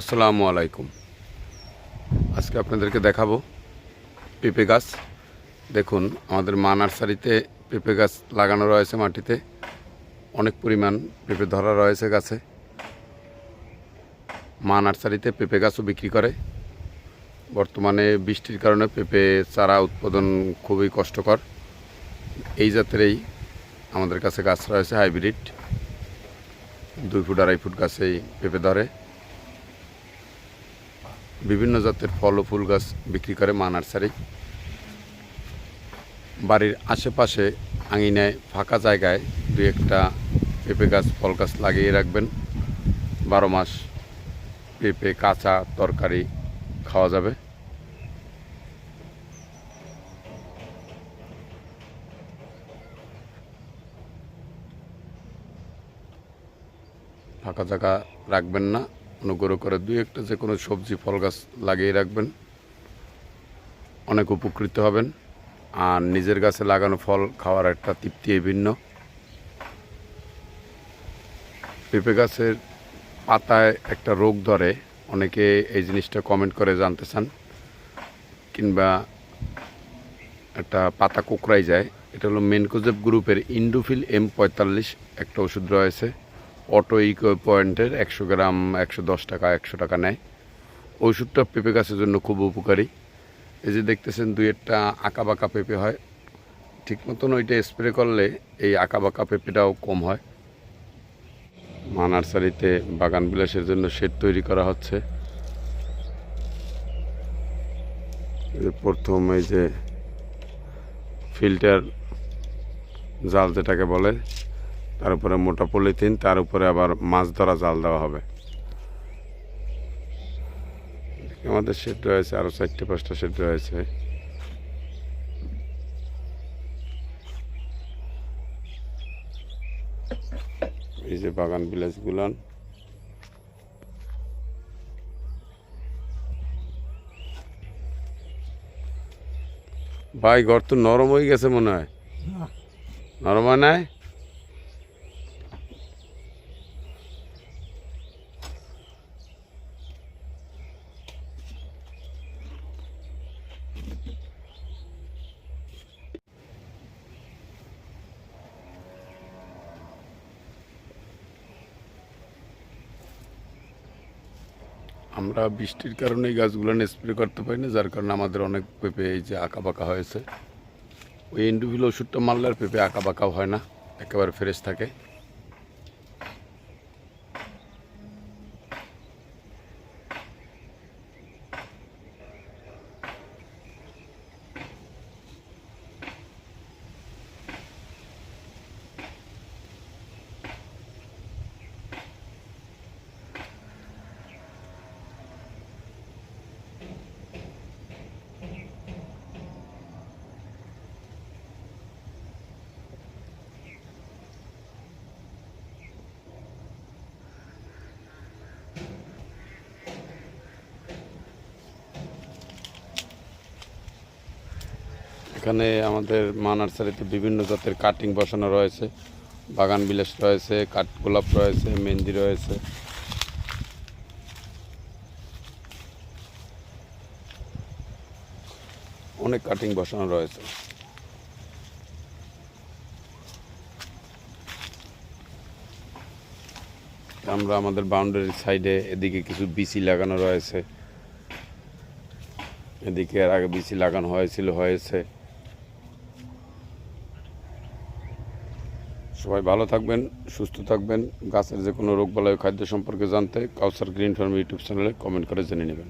আসসালামু আলাইকুম। আজকে আপনাদেরকে দেখাবো পেঁপে গাছ। দেখুন, আমাদের মা নার্সারিতে পেঁপে গাছ লাগানো রয়েছে মাটিতে। অনেক পরিমাণ পেঁপে ধরা রয়েছে গাছে। মা নার্সারিতে পেঁপে গাছও বিক্রি করে। বর্তমানে বৃষ্টির কারণে পেঁপে চারা উৎপাদন খুবই কষ্টকর। এই জাতেরই আমাদের কাছে গাছ রয়েছে হাইব্রিড। দুই ফুট, আড়াই ফুট গাছেই পেঁপে ধরে। বিভিন্ন জাতের ফল ও ফুল গাছ বিক্রি করে মা নার্সারি বাড়ির আশেপাশে আঙিনায় ফাঁকা জায়গায় দু একটা পেঁপে গাছ, ফল গাছ লাগিয়ে রাখবেন। বারো মাস পেঁপে, কাঁচা তরকারি খাওয়া যাবে। ফাঁকা জায়গা রাখবেন না। অনুগ্রহ করে দুই একটা যে কোনো সবজি, ফল গাছ লাগিয়ে রাখবেন। অনেক উপকৃত হবেন। আর নিজের গাছে লাগানো ফল খাওয়ার একটা তৃপ্তি ভিন্ন। পেঁপে গাছের পাতায় একটা রোগ ধরে, অনেকে এই জিনিসটা কমেন্ট করে জানতে চান। কিংবা একটা পাতা কোকড়াই যায়। এটা হলো মেনকোজেব গ্রুপের ইন্ডোফিল এম পঁয়তাল্লিশ, একটা ওষুধ রয়েছে। অটো ইকো পয়েন্টের একশো গ্রাম, একশো দশ টাকা, একশো টাকা নেয়। ওষুধটা পেঁপে গাছের জন্য খুব উপকারী। এই যে দেখতেছেন, দুই একটা আঁকা বাঁকা পেঁপে হয়। ঠিক মতন ওইটা স্প্রে করলে এই আঁকা বাঁকা পেঁপেটাও কম হয়। মা নার্সারিতে বাগান বিলাসের জন্য শেড তৈরি করা হচ্ছে। প্রথম এই যে ফিল্টার জাল যেটাকে বলে তার উপরে মোটা পলিথিন তার উপরে আবার মাছ ধরা জাল দেওয়া হবে। আমাদের শেড রয়েছে আরও চারটে পাঁচটা শেড রয়েছে। এই যে বাগান বিলাসগুলান ভাই ঘর তো নরম হয়ে গেছে মনে হয়। নরম হয় নাই? আমরা বৃষ্টির কারণে এই গাছগুলো স্প্রে করতে পারি না যার কারণে আমাদের অনেক পেঁপে এই যে আঁকা বাঁকা হয়েছে। ওই এন্ডুভিল ওষুধটা মারলে আর পেঁপে আঁকা বাঁকাও হয় না, একেবারে ফ্রেশ থাকে। এখানে আমাদের মা নার্সারিতে বিভিন্ন জাতের কাটিং বসানো রয়েছে। বাগান বিলাস রয়েছে, কাঠ গোলাপ রয়েছে, মেহেন্দি রয়েছে। অনেক কাটিং বসানো রয়েছে। আমরা আমাদের বাউন্ডারির সাইডে এদিকে কিছু বিসি লাগানো রয়েছে। এদিকে এর আগে বিসি লাগানো হয়েছিল, হয়েছে। সবাই ভালো থাকবেন, সুস্থ থাকবেন। গাছের যে কোনো রোগ বালাই খাদ্য সম্পর্কে জানতে কাউসার গ্রিন ফার্ম ইউটিউব চ্যানেলে কমেন্ট করে জেনে নেবেন।